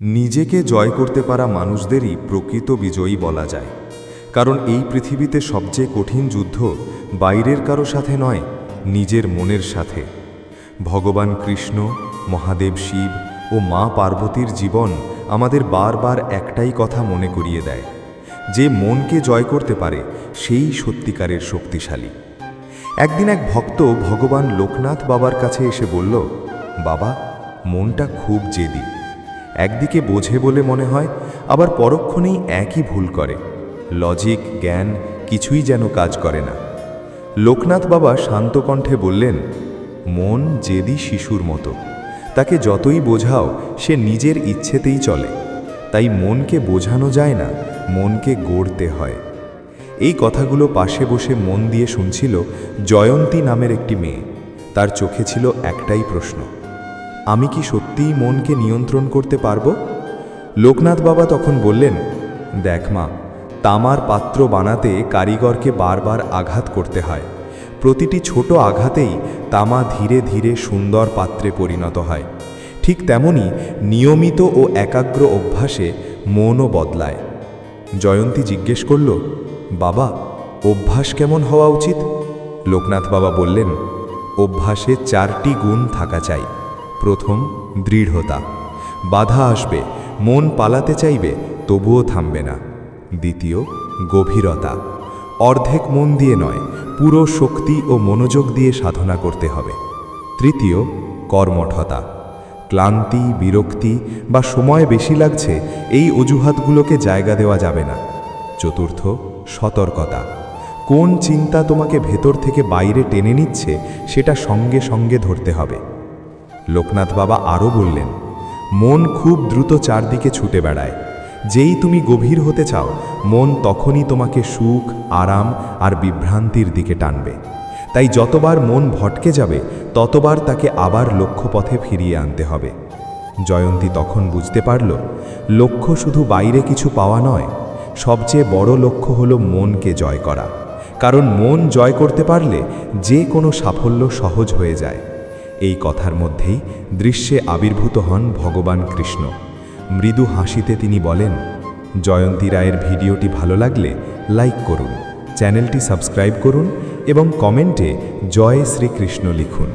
নিজেকে জয় করতে পারা মানুষদেরই প্রকৃত বিজয়ী বলা যায়। কারণ এই পৃথিবীতে সবচেয়ে কঠিন যুদ্ধ বাইরের কারও সাথে নয়, নিজের মনের সাথে। ভগবান কৃষ্ণ, মহাদেব শিব ও মা পার্বতীর জীবন আমাদের বারবার একটাই কথা মনে করিয়ে দেয়, যে মনকে জয় করতে পারে সেই সত্যিকারের শক্তিশালী। একদিন এক ভক্ত ভগবান লোকনাথ বাবার কাছে এসে বলল, বাবা, মনটা খুব জেদি। একদিকে বোঝে বলে মনে হয়, আবার পরক্ষণেই একই ভুল করে। লজিক, জ্ঞান কিছুই যেন কাজ করে না। লোকনাথ বাবা শান্ত কণ্ঠে বললেন, মন জেদি শিশুর মতো। তাকে যতই বোঝাও, সে নিজের ইচ্ছেতেই চলে। তাই মনকে বোঝানো যায় না, মনকে গড়তে হয়। এই কথাগুলো পাশে বসে মন দিয়ে শুনছিল জয়ন্তী নামের একটি মেয়ে। তার চোখে ছিল একটাই প্রশ্ন আমি কি সত্যিই মনকে নিয়ন্ত্রণ করতে পারব? লোকনাথ বাবা তখন বললেন, দেখ মা, তামার পাত্র বানাতে কারিগরকে বারবার আঘাত করতে হয়। প্রতিটি ছোট আঘাতেই তামা ধীরে ধীরে সুন্দর পাত্রে পরিণত হয়। ঠিক তেমনি নিয়মিত ও একাগ্র অভ্যাসে মনও বদলায়। জয়ন্তী জিজ্ঞেস করল, বাবা, অভ্যাস কেমন হওয়া উচিত? লোকনাথ বাবা বললেন, অভ্যাসে চারটি গুণ থাকা চাই। প্রথম দৃঢ়তা। বাধা আসবে, মন পালাতে চাইবে, তবুও থামবে না। দ্বিতীয়, গভীরতা। অর্ধেক মন দিয়ে নয়, পুরো শক্তি ও মনোযোগ দিয়ে সাধনা করতে হবে। তৃতীয়, কর্মঠতা। ক্লান্তি, বিরক্তি বা সময় বেশি লাগছে, এই অজুহাতগুলোকে জায়গা দেওয়া যাবে না। চতুর্থ, সতর্কতা। কোন চিন্তা তোমাকে ভেতর থেকে বাইরে টেনে নিচ্ছে, সেটা সঙ্গে সঙ্গে ধরতে হবে। লোকনাথ বাবা আরও বললেন, মন খুব দ্রুত চারদিকে ছুটে বেড়ায়। যেই তুমি গভীর হতে চাও, মন তখনই তোমাকে সুখ, আরাম আর বিভ্রান্তির দিকে টানবে। তাই যতবার মন ভটকে যাবে, ততবার তাকে আবার লক্ষ্যপথে ফিরিয়ে আনতে হবে। জয়ন্তী তখন বুঝতে পারল, লক্ষ্য শুধু বাইরে কিছু পাওয়া নয়, সবচেয়ে বড় লক্ষ্য হলো মনকে জয় করা। কারণ মন জয় করতে পারলে যে কোনো সাফল্য সহজ হয়ে যায়। এই কথার মধ্যেই দৃশ্যে আবির্ভূত হন ভগবান কৃষ্ণ। মৃদু হাসিতে তিনি বলেন, জয়ন্তী রায়ের ভিডিওটি ভালো লাগলে লাইক করুন, চ্যানেলটি সাবস্ক্রাইব করুন এবং কমেন্টে জয় শ্রীকৃষ্ণ লিখুন।